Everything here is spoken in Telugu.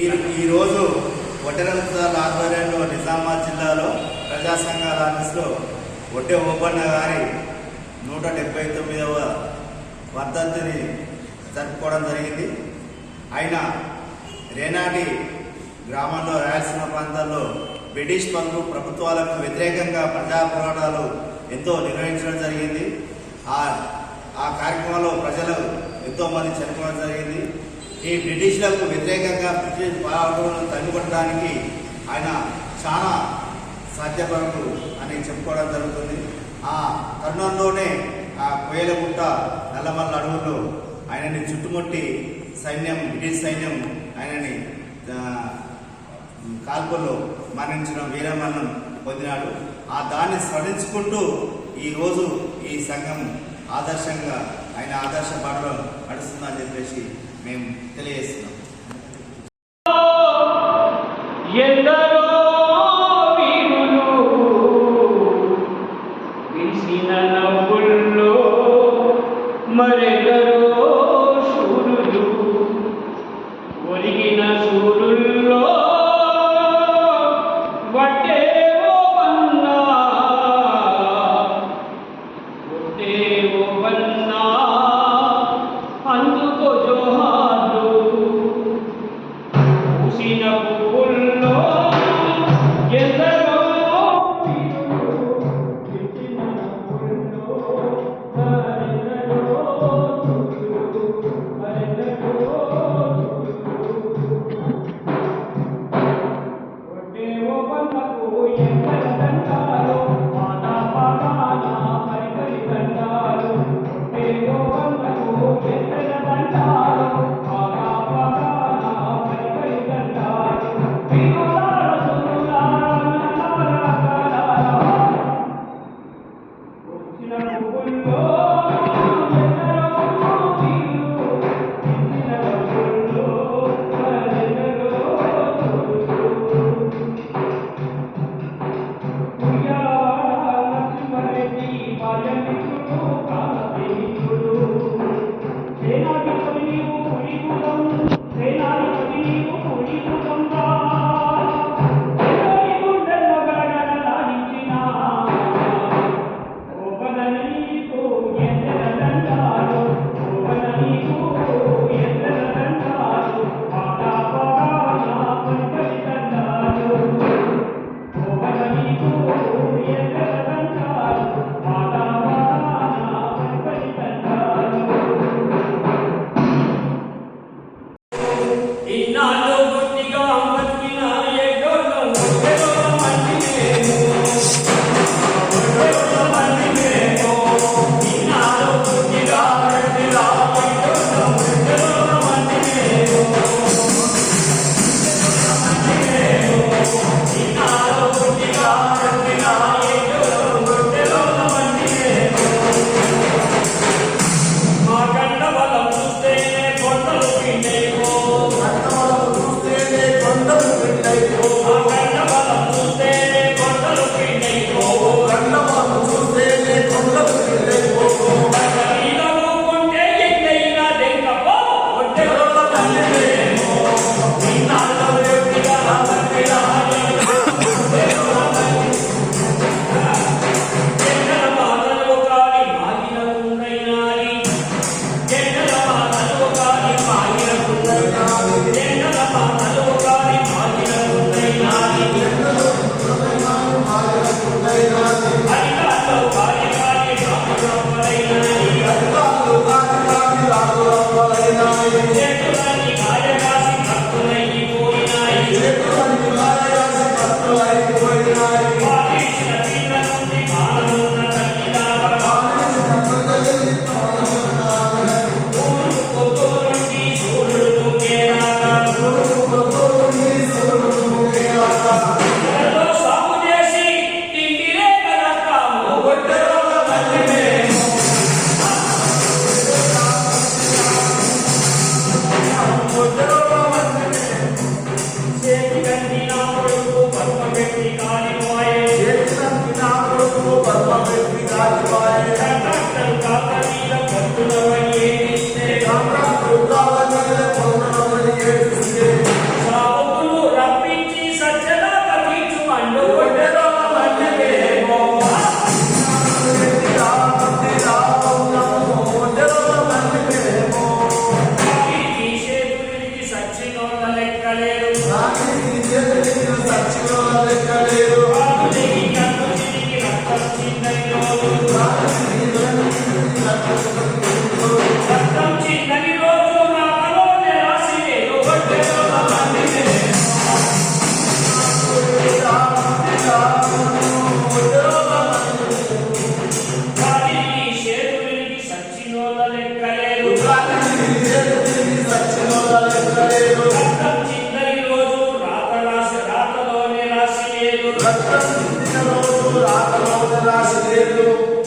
ఈ ఈరోజు ఒడ్డెరంతాల ఆధ్వర్యంలో నిజామాబాద్ జిల్లాలో ప్రజా సంఘాల ఆఫీస్లో ఒడ్డె ఓపన్న గారి నూట డెబ్బై తొమ్మిదవ వర్ధంతిని జరుపుకోవడం జరిగింది. ఆయన రేనాటి గ్రామంలో రాయలసీమ ప్రాంతాల్లో బ్రిటిష్ పనులు ప్రభుత్వాలకు వ్యతిరేకంగా ప్రజా పోరాటాలు ఎంతో నిర్వహించడం జరిగింది. ఆ ఆ కార్యక్రమంలో ప్రజలు ఎంతోమంది చనిపోవడం జరిగింది. ఈ బ్రిటిష్లకు వ్యతిరేకంగా బ్రిటిష్ పాలకులను తగ్గుపడడానికి ఆయన చాలా సాధ్యపరుడు అని చెప్పుకోవడం జరుగుతుంది. ఆ తరుణంలోనే ఆ కోయలగుట్ట నల్లమల్ల అడవుల్లో ఆయనని చుట్టుముట్టి సైన్యం బ్రిటిష్ సైన్యం ఆయనని కాల్పుల్లో మరణించిన వీరమరణం పొందినాడు. ఆ దాన్ని స్మరించుకుంటూ ఈరోజు ఈ సంఘం ఆదర్శంగా ఆయన ఆదర్శ బాటలో నడుస్తుందని చెప్పేసి మేము తెలియజేస్తున్నాం. ಬೇಕಾಗಿರುವಾಯೇ ಚೇತನ ಪಿತಾಮೃತೋ ಪರಮ ಪಿತಾಗಿರುವಾಯೇ ಕರ್ತಂ ಕಾತನ రాసిన రాసిన